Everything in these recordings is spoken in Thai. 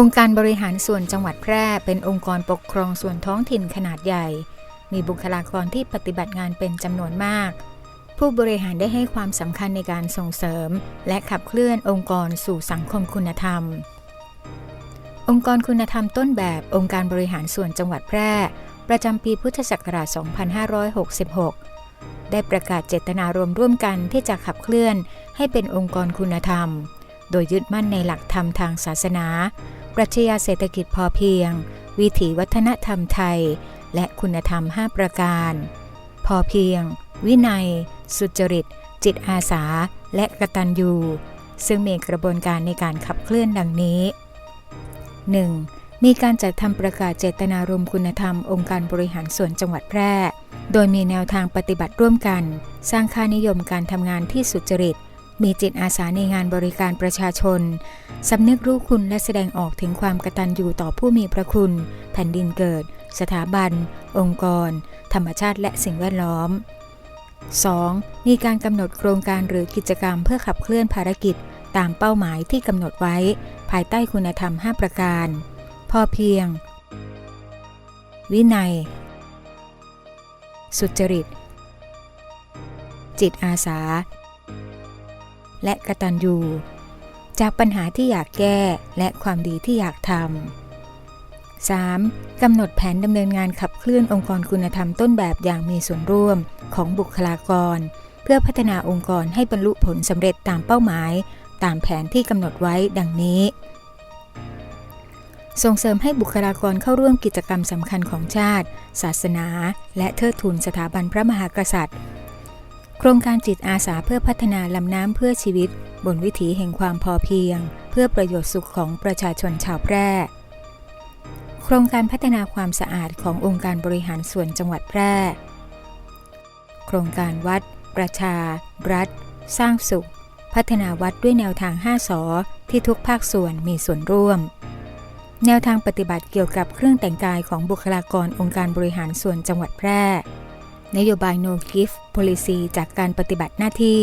องค์การบริหารส่วนจังหวัดแพร่เป็นองค์กรปกครองส่วนท้องถิ่นขนาดใหญ่ มีบุคลากรที่ปฏิบัติงานเป็นจำนวนมาก ผู้บริหารได้ให้ความสำคัญในการส่งเสริม และขับเคลื่อนองค์กรสู่สังคมคุณธรรม องค์กรคุณธรรมต้นแบบองค์การบริหารส่วนจังหวัดแพร่ ประจำปีพุทธศักราช 2566 ได้ประกาศเจตนารมณ์ร่วมกันที่จะขับเคลื่อนให้เป็นองค์กรคุณธรรม โดยยึดมั่นในหลักธรรมทางศาสนา ปรัชญาเศรษฐกิจพอเพียง วิถีวัฒนธรรมไทย และคุณธรรม 5 ประการ พอเพียง วินัย สุจริต จิตอาสา และกตัญญูซึ่งมีกระบวนการในการขับเคลื่อนดังนี้ 1. มีการจัดทำประกาศเจตนารมณ์คุณธรรมองค์การบริหารส่วนจังหวัดแพร่ โดยมีแนวทางปฏิบัติร่วมกัน สร้างค่านิยมการทำงานที่สุจริต มีจิตอาสาในงานบริการประชาชน สำนึกรู้คุณและแสดงออกถึงความกตัญญูต่อผู้มีพระคุณ แผ่นดินเกิด สถาบัน องค์กร ธรรมชาติและสิ่งแวดล้อม 2. มีการกำหนดโครงการหรือกิจกรรมเพื่อขับเคลื่อนภารกิจ ตามเป้าหมายที่กำหนดไว้ ภายใต้คุณธรรม 5 ประการ พอเพียง วินัย สุจริต จิตอาสา และกระตัญญูจากปัญหาที่อยากแก้และความดีที่อยากทำ 3. กำหนดแผนดำเนินงานขับเคลื่อนองค์กรคุณธรรมต้นแบบอย่างมีส่วนร่วมของบุคลากร เพื่อพัฒนาองค์กรให้บรรลุผลสำเร็จตามเป้าหมาย ตามแผนที่กำหนดไว้ดังนี้ ส่งเสริมให้บุคลากรเข้าร่วมกิจกรรมสำคัญของชาติ ศาสนา และเทิดทูนสถาบันพระมหากษัตริย์ โครงการจิตอาสาเพื่อพัฒนาลำน้ำเพื่อชีวิต บนวิถีแห่งความพอเพียง เพื่อประโยชน์สุขของประชาชนชาวแพร่ โครงการพัฒนาความสะอาดขององค์การบริหารส่วนจังหวัดแพร่ โครงการวัด ประชา รัฐ สร้างสุข พัฒนาวัดด้วยแนวทาง 5สอที่ทุกภาคส่วนมีส่วนร่วม แนวทางปฏิบัติเกี่ยวกับเครื่องแต่งกายของบุคลากรองค์การบริหารส่วนจังหวัดแพร่ นโยบาย No Gift Policy จากการปฏิบัติหน้าที่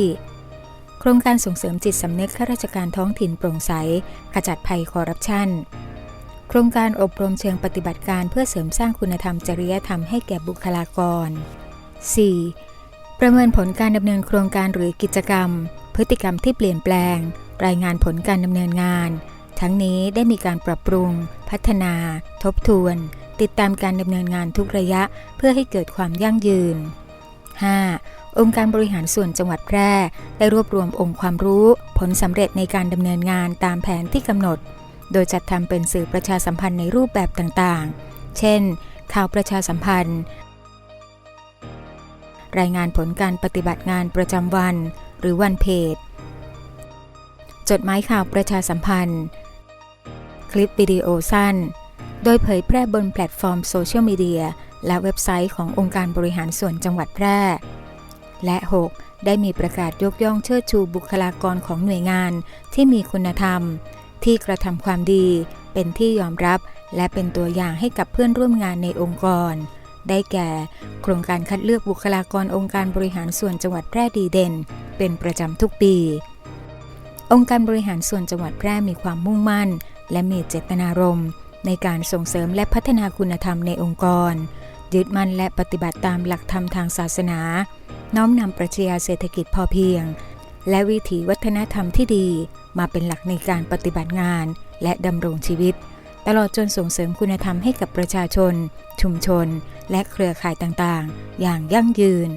โครงการส่งเสริมจิตสำนึกข้าราชการท้องถิ่นโปร่งใส ขจัดภัยคอร์รัปชัน โครงการอบรมเชิงปฏิบัติการเพื่อเสริมสร้างคุณธรรมจริยธรรมให้แก่บุคลากร 4. ประเมินผลการดำเนินโครงการหรือกิจกรรม พฤติกรรมที่เปลี่ยนแปลง รายงานผลการดำเนินงาน ทั้งนี้ได้มีการปรับปรุง พัฒนา ทบทวน ติดตามการดำเนินงานทุกระยะเพื่อให้เกิดความยั่งยืน 5. องค์การบริหารส่วนจังหวัดแพร่ ได้รวบรวมองค์ความรู้ ผลสำเร็จในการดำเนินงานตามแผนที่กำหนด โดยจัดทำเป็นสื่อประชาสัมพันธ์ในรูปแบบต่างๆ เช่น ข่าวประชาสัมพันธ์ รายงานผลการปฏิบัติงานประจำวัน หรือวันเพจ จดหมายข่าวประชาสัมพันธ์ คลิปวิดีโอสั้น โดยเผยแพร่บนแพลตฟอร์มโซเชียลมีเดียและเว็บไซต์ขององค์การบริหารส่วนจังหวัดแพร่ และ 6. ได้มีประกาศยกย่องเชิดชูบุคลากรของหน่วยงานที่มีคุณธรรม ที่กระทำความดี เป็นที่ยอมรับ และเป็นตัวอย่างให้กับเพื่อนร่วมงานในองค์กร ได้แก่ โครงการคัดเลือกบุคลากรองค์การบริหารส่วนจังหวัดแพร่ดีเด่น เป็นประจำทุกปี องค์การบริหารส่วนจังหวัดแพร่มีความมุ่งมั่น และมีเจตนารมณ์ ในการส่งเสริมและพัฒนาคุณธรรมในองค์กร ยึดมั่นและปฏิบัติตามหลักธรรมทางศาสนา น้อมนำปรัชญาเศรษฐกิจพอเพียง และวิถีวัฒนธรรมที่ดี มาเป็นหลักในการปฏิบัติงาน และดำรงชีวิต ตลอดจนส่งเสริมคุณธรรมให้กับประชาชน ชุมชน และเครือข่ายต่างๆ อย่างยั่งยืน